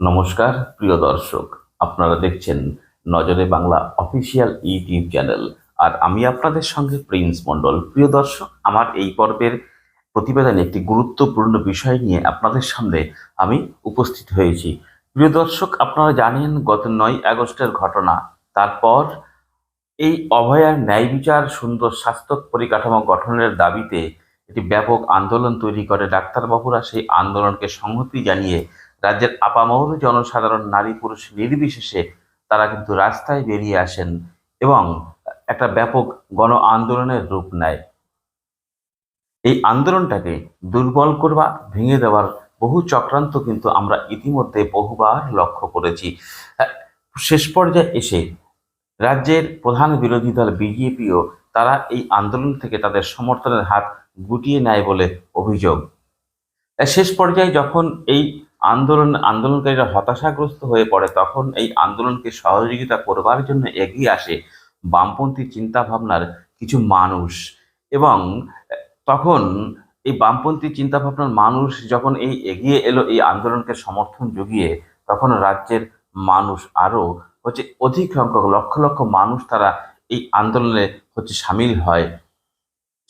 নমস্কার, প্রিয় দর্শক। আপনারা দেখছেন Nazare Bangla official YouTube channel. আর আমি আপনাদের সঙ্গে প্রিন্স মণ্ডল। প্রিয় দর্শক, আমার এই পর্বের প্রতিবেদনে একটি গুরুত্বপূর্ণ বিষয় নিয়ে আপনাদের সামনে আমি উপস্থিত হয়েছি। প্রিয় দর্শক, আপনারা জানেন গত নয় আগস্টের ঘটনা। তারপর এই অভয়ার ন্যায় বিচার, সুন্দর স্বাস্থ্য পরিকাঠামো গঠনের দাবিতে একটি ব্যাপক আন্দোলন তৈরি করে ডাক্তারবাবুরা। সেই আন্দোলনকে সংহতি জানিয়ে রাজ্যের আপামর জনসাধারণ, নারী পুরুষ নির্বিশেষে তারা কিন্তু রাস্তায় বেরিয়ে আসেন এবং একটা ব্যাপক গণ আন্দোলনের রূপ নেয়। এই আন্দোলনটাকে দুর্বল করবা, ভেঙে দেওয়ার বহু চক্রান্ত কিন্তু আমরা ইতিমধ্যে বহুবার লক্ষ্য করেছি। শেষ পর্যায়ে এসে রাজ্যের প্রধান বিরোধী দল বিজেপিও তারা এই আন্দোলন থেকে তাদের সমর্থনের হাত গুটিয়ে নেয় বলে অভিযোগ। শেষ পর্যায়ে যখন এই আন্দোলন, আন্দোলনকারীরা হতাশাগ্রস্ত হয়ে পড়ে তখন এই আন্দোলনকে সহযোগিতা করবার জন্য এগিয়ে আসে বামপন্থী চিন্তাভাবনার কিছু মানুষ। এবং তখন এই বামপন্থী চিন্তাভাবনার মানুষ যখন এই এগিয়ে এলো, এই আন্দোলনকে সমর্থন জুগিয়ে, তখন রাজ্যের মানুষ আরও হচ্ছে অধিক সংখ্যক, লক্ষ লক্ষ মানুষ তারা এই আন্দোলনে হচ্ছে সামিল হয়।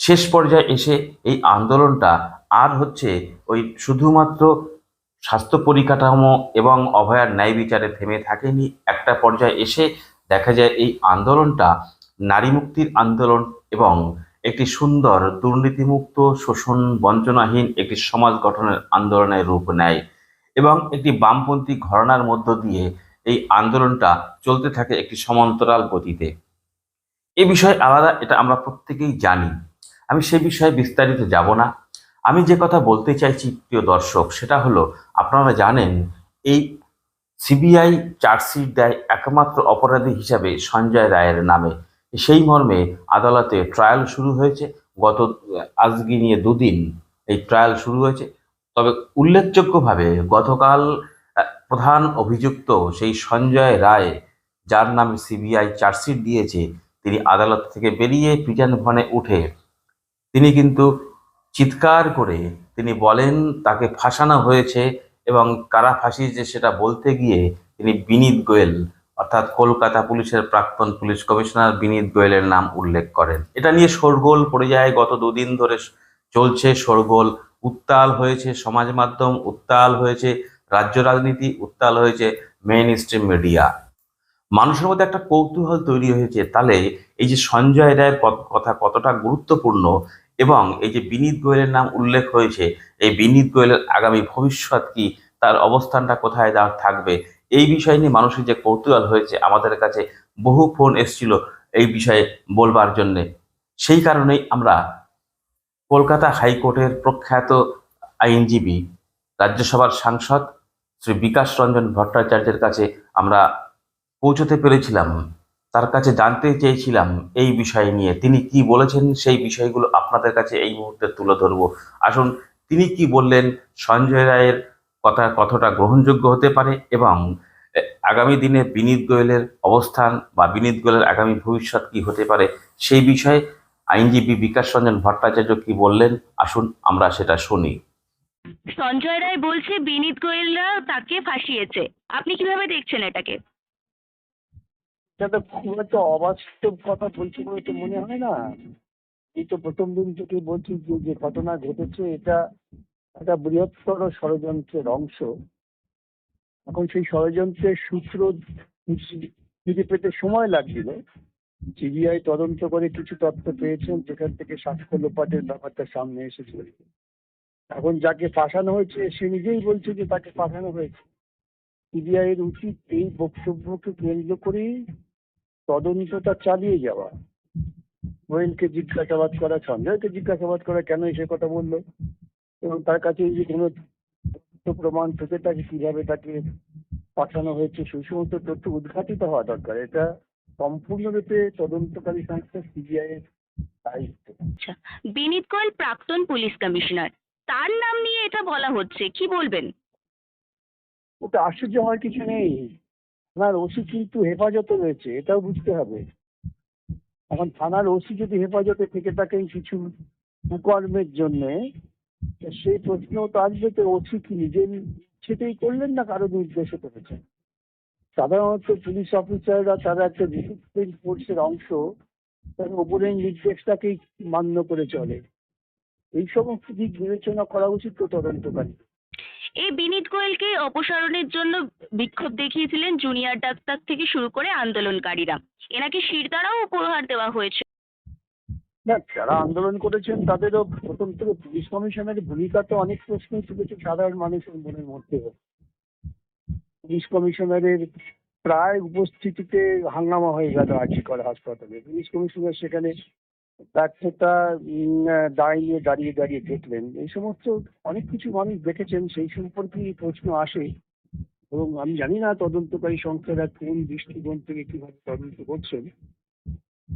শেষ পর্যায়ে এসে এই আন্দোলনটা আর হচ্ছে ওই শুধুমাত্র স্বাস্থ্য পরিকাঠামো এবং অভয়ার ন্যায় বিচারে থেমে থাকেনি। একটা পর্যায়ে এসে দেখা যায় এই আন্দোলনটা নারী মুক্তির আন্দোলন এবং একটি সুন্দর দুর্নীতিমুক্ত, শোষণ বঞ্চনাহীন একটি সমাজ গঠনের আন্দোলনের রূপ নেয় এবং একটি বামপন্থী ঘরানার মধ্য দিয়ে এই আন্দোলনটা চলতে থাকে একটি সমান্তরাল গতিতে। এ বিষয়ে আলাদা, এটা আমরা প্রত্যেকেই জানি। আমি সে বিষয়ে বিস্তারিত যাব না। আমি যে কথা বলতে চাইছি, প্রিয় দর্শক, সেটা হলো, আপনারা জানেন, এই সিবিআই চার্জশিট দেয় একমাত্র অপরাধী হিসাবে সঞ্জয় রায়ের নামে। সেই মর্মে আদালতে ট্রায়াল শুরু হয়েছে। গত, আজকে নিয়ে দুদিন এই ট্রায়াল শুরু হয়েছে। তবে উল্লেখযোগ্যভাবে গতকাল প্রধান অভিযুক্ত সেই সঞ্জয় রায়, যার নামে সিবিআই চার্জশিট দিয়েছে, তিনি আদালত থেকে বেরিয়ে পিটান ভনে উঠে। তিনি কিন্তু চিৎকার করে তিনি বলেন, তাকে ফাঁসানো হয়েছে এবং কারা ফাঁসিয়েছে সেটা বলতে গিয়ে তিনি বিনীত গোয়েল, অর্থাৎ কলকাতা পুলিশের প্রাক্তন পুলিশ কমিশনার বিনীত গোয়েলের নাম উল্লেখ করেন। এটা নিয়ে শোরগোল পড়ে যায়। গত দুদিন ধরে চলছে শোরগোল। উত্তাল হয়েছে সমাজ মাধ্যম, উত্তাল হয়েছে রাজ্য রাজনীতি, উত্তাল হয়েছে মেইন স্ট্রিম মিডিয়া। মানুষের মধ্যে একটা কৌতূহল তৈরি হয়েছে। তাহলে এই যে সঞ্জয় রায়ের কথা কতটা গুরুত্বপূর্ণ এবং এই যে বিনীত গোয়েলের নাম উল্লেখ হয়েছে, এই বিনীত গোয়েলের আগামী ভবিষ্যৎ কি? তার অবস্থানটা কোথায় দাঁড় থাকবে? এই বিষয় নিয়ে মানুষের যে কৌতূহল হয়েছে, আমাদের কাছে বহু ফোন এসেছিল এই বিষয়ে বলবার জন্যে। সেই কারণেই আমরা কলকাতা হাইকোর্টের প্রখ্যাত আইনজীবী, রাজ্যসভার সাংসদ শ্রী বিকাশ রঞ্জন ভট্টাচার্যের কাছে আমরা পৌঁছতে পেরেছিলাম। তার কাছে জানতে চেয়েছিলাম এই বিষয় নিয়ে। তিনি কি বলেছেন সেই বিষয়গুলো আপনাদের কাছে এই মুহূর্তে তুলে ধরবো। আসুন, তিনি কি বললেন সঞ্জয় রায়ের কথা কতটা গ্রহণযোগ্য হতে পারে এবং আগামী দিনে বিনীত গোয়েলের অবস্থান বা বিনীত গোয়েলের আগামী ভবিষ্যৎ কি হতে পারে সেই বিষয়ে আইনজীবী বিকাশ রঞ্জন ভট্টাচার্য কি বললেন? আসুন, আমরা সেটা শুনি। সঞ্জয় রায় বলছে বিনীত গোয়েলরা তাকে ফাঁসিয়েছে। আপনি কীভাবে দেখছেন এটাকে? তো খুব একটা অবাস্তব কথা বলছি বলে তো মনে হয় না। এই তো প্রথম দিন থেকে বলছি যে যে ঘটনা ঘটেছে, এটা একটা বৃহত্তর ষড়যন্ত্রের অংশ। এখন সেই ষড়যন্ত্রের সূত্র খুঁজে পেতে সময় লাগছিল, সিবিআই তদন্ত করে কিছু তথ্য পেয়েছেন, যেখান থেকে সাক্ষ্য লোপাটের ব্যাপারটা সামনে এসেছে। এখন যাকে ফাঁসানো হয়েছে, সে নিজেই বলছে যে তাকে ফাঁসানো হয়েছে। সিবিআই এর উচিত এই বক্তব্যকে কেন্দ্র করেই তদন্তটা চালিয়ে যাওয়া। গোয়েলকে জিজ্ঞাসাবাদ করা সঞ্জয়কে জিজ্ঞাসাবাদ করা কেন সে কথা বলল? এবং তার কাছে যদি কোনো তথ্য প্রমাণ থেকে থাকে কীভাবে তাকে পাঠানো হয়েছে সেই সমস্ত তথ্য উদ্ঘাটিত হওয়া দরকার। এটা সম্পূর্ণরূপে তদন্তকারী সংস্থা সিবিআই এর দায়িত্ব। আচ্ছা বিনীত গোয়েল প্রাক্তন পুলিশ কমিশনার। তার নাম নিয়ে এটা বলা হচ্ছে কি বলবেন? ওটা আশ্চর্য হওয়ার কিছু নেই। থানার ওসি কিন্তু হেফাজতে রয়েছে, এটাও বুঝতে হবে। এখন থানার ওসি যদি হেফাজতে থেকে থাকেন কিছু কুকর্মের জন্য সেই প্রশ্ন তো আসবে তো ওসি কি নিজের ইচ্ছেতেই করলেন না কারও নির্দেশে করেছেন? সাধারণত পুলিশ অফিসাররা তারা একটা ডিসিপ্লিন ফোর্সের অংশ, তার ওপরের নির্দেশটাকেই মান্য করে চলে। এই সমস্ত দিক বিবেচনা করা উচিত তো তদন্তকারী। এই বিনীত গোয়েলকে অপসারণের জন্য বিক্ষোভ দেখিয়েছিলেন জুনিয়র ডাক্তার থেকে শুরু করে আন্দোলনকারীরা। এনাকে শিরদাঁড়াও উপহার দেওয়া হয়েছে। যারা আন্দোলন করেছেন, তাদেরও প্রথম থেকে পুলিশ কমিশনের ভূমিকা তো অনেক প্রশ্নই তুলেছে সাধারণ মানুষের মনের মধ্যে। পুলিশ কমিশনারের প্রায় উপস্থিতিতে হাঙ্গামা হয়ে গেল আর্জি করা হাসপাতালে। পুলিশ কমিশনার সেখানে ব্যর্থতা দাঁড়িয়ে দাঁড়িয়ে দাঁড়িয়ে দেখলেন। এই সমস্ত অনেক কিছু মানুষ দেখেছেন সেই সম্পর্কে প্রশ্ন আসে। এবং আমি জানি না তদন্তকারী সংস্থারা কোন দৃষ্টিকোণ থেকে কীভাবে তদন্ত করছেন।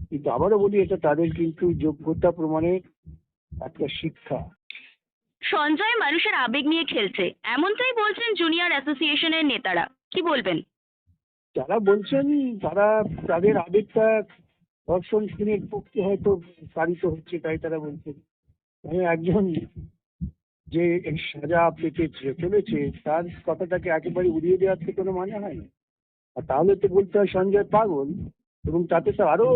কিন্তু আবারও বলি এটা তাদের কিন্তু যোগ্যতা প্রমাণের একটা শিক্ষা। সঞ্জয় মানুষের আবেগ নিয়ে খেলছে। এমনটাই বলছেন জুনিয়র অ্যাসোসিয়েশনের নেতারা। কি বলবেন? যারা বলছেন তারা তাদের আবেগটা ধর্ষণ খুনের পক্ষে হয়তো পালিত হচ্ছে তাই তারা বলছেন মানে একজন যে সাজা পেতে চলেছে, তার কথাটাকে একেবারে উড়িয়ে দেওয়ার তো কোনো মানে হয় না। আর তাহলে তো বলতে হয় সঞ্জয় পাগল, এবং তাতে তো আরও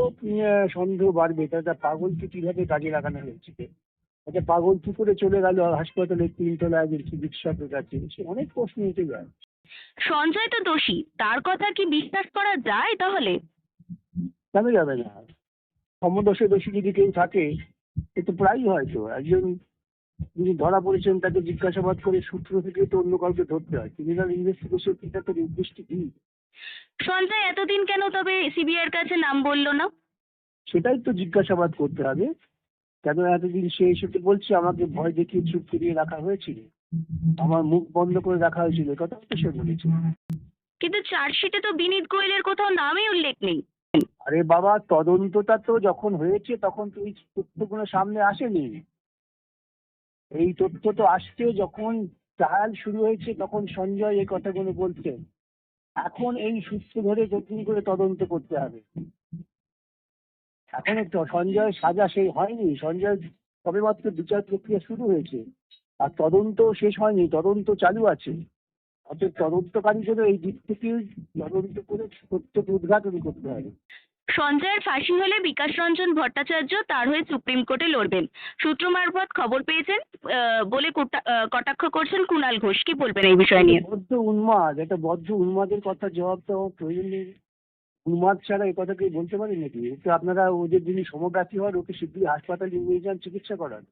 সন্দেহ বাড়বে, তাহলে পাগলকে কীভাবে কাজে লাগানো হয়েছে? একটা পাগল কি করে চলে গেল, হাসপাতালে তিনতলা একজন চিকিৎসকের কাছে, সে অনেক প্রশ্ন উঠে যায়। সঞ্জয় তো দোষী, তার কথা কি বিশ্বাস করা যায় তাহলে? কেন যাবে না? সমদোষে দোষী যদি কেউ থাকে এ তো প্রায়ই হয়তো। একজন যিনি ধরা পড়েছেন তাকে জিজ্ঞাসাবাদ করে সূত্র থেকে তো অন্য কাউকে ধরতে হয়। ক্রিমিনাল ইনভেস্টিগেশন এটা তো নির্দিষ্ট দিক সঞ্জয় এতদিন কেন তবে সিবিআইয়ের কাছে নাম বলল না? সেটাই তো জিজ্ঞাসাবাদ করতে হবে। কেন এতদিন সে এসে তো বলছে আমাকে ভয় দেখিয়ে চুপ ফিরিয়ে রাখা হয়েছিল আমার মুখ বন্ধ করে রাখা হয়েছিল কথা তো সে বলেছে। কিন্তু চার্জশিটে তো বিনীত গোয়েলের কোথাও নামই উল্লেখ নেই। আরে বাবা, তদন্তটা তো যখন হয়েছে তখন তো এই তথ্যগুলো সামনে আসেনি। এই তথ্য তো আসছে যখন ট্রায়াল শুরু হয়েছে তখন সঞ্জয় এই কথাগুলো বলছেন এখন এই সূত্র ধরে নতুন করে তদন্ত করতে হবে। এখনও তো সঞ্জয় সাজা সেই হয়নি। সঞ্জয় সবেমাত্র বিচার প্রক্রিয়া শুরু হয়েছে। আর তদন্ত শেষ হয়নি, তদন্ত চালু আছে। অর্থাৎ তদন্তকারীদেরও এই দিক থেকে তদন্ত করে সত্যকে উদ্ঘাটন করতে হবে সঞ্জয়ের ফাঁসি হলে বিকাশ রঞ্জন ভট্টাচার্য তার হয়ে সুপ্রিম কোর্টে লড়বেন। সূত্র মারফত খবর পেয়েছেন বলে কোটা- কটাক্ষ করছেন কুণাল ঘোষ। কি বলবেন এই বিষয় নিয়ে? বদ্ধ উন্মাদ এটা বদ্ধ উন্মাদের কথা জবাব তো প্রয়োজন নেই উন্মাদ ছাড়া এই কথা কেউ বলতে পারে নাকি? ওকে আপনারা ওদের যিনি সমগ্রাসী হন ওকে শিগগিরই হাসপাতালে নিয়ে যান চিকিৎসা করান